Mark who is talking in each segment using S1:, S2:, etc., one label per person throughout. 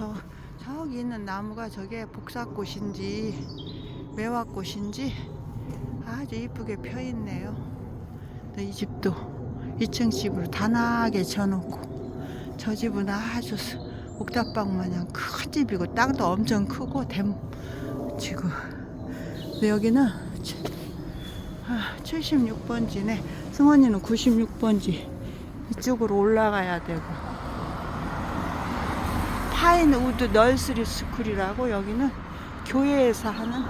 S1: 저 저기 있는 나무가 저게 복사꽃인지 매화꽃인지 아주 이쁘게 펴 있네요. 이 집도 2층 집으로 단아하게 져놓고 저 집은 아주 스- 옥탑방 마냥 큰 집이고 땅도 엄청 크고 댐 지금 근데 여기는 76번지네. 승원이는 96번지 이쪽으로 올라가야 되고 파인 우드 널스리 스쿨이라고 여기는 교회에서 하는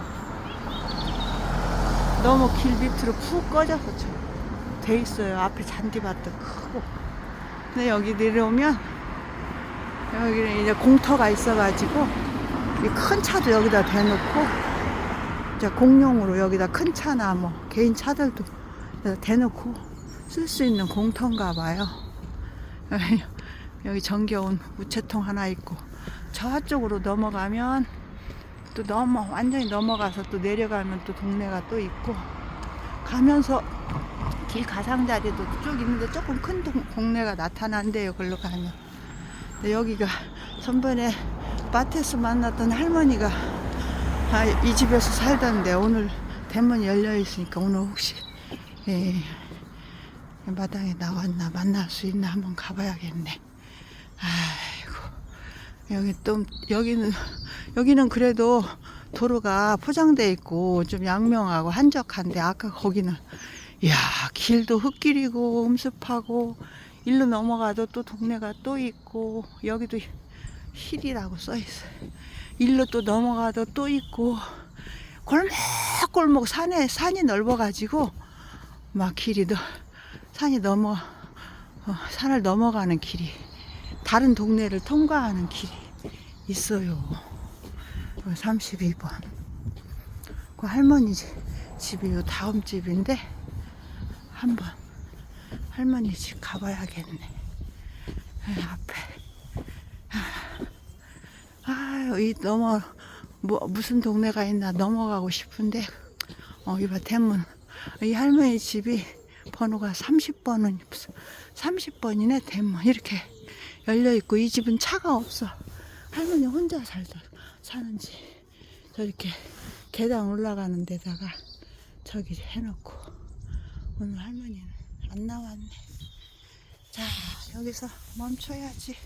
S1: 너무 길 밑으로 푹 꺼져서 저- 돼 있어요. 앞에 잔디밭도 크고. 근데 여기 내려오면 여기는 이제 공터가 있어가지고 이큰 차도 여기다 대놓고 이제 공용으로 여기다 큰 차나 뭐 개인 차들도 대놓고 쓸 수 있는 공터인가 봐요. 여기 정겨운 우체통 하나 있고 저쪽으로 넘어가면 또 넘어 완전히 넘어가서 또 내려가면 또 동네가 또 있고 가면서 길 가장자리도 쭉 있는데 조금 큰 동, 동네가 나타난대요. 걸로 가면. 근데 여기가 전번에 밭에서 만났던 할머니가 아, 이 집에서 살던데 오늘 대문이 열려 있으니까 오늘 혹시 예, 마당에 나왔나 만날 수 있나 한번 가봐야겠네. 아이고 여기 또 여기는 여기는 그래도 도로가 포장돼 있고 좀 양명하고 한적한데 아까 거기는 야 길도 흙길이고 음습하고 일로 넘어가도 또 동네가 또 있고 여기도 힐이라고 써 있어요. 일로 또 넘어가도 또 있고 골목골목 산에 산이 넓어가지고 막 길이 더 산이 넘어 어, 산을 넘어가는 길이 다른 동네를 통과하는 길이 있어요. 32번. 그 할머니 집- 집이 요 다음 집인데 한번 할머니 집 가봐야겠네. 아, 앞에. 아, 이 넘어 뭐 무슨 동네가 있나 넘어가고 싶은데 어 이봐 대문 이 할머니 집이 번호가 30번은 30번이네 대문 이렇게 열려 있고 이 집은 차가 없어. 할머니 혼자 살다 사는지. 저렇게 계단 올라가는 데다가 저기 해놓고 오늘 할머니는 안 나왔네. 자 여기서 멈춰야지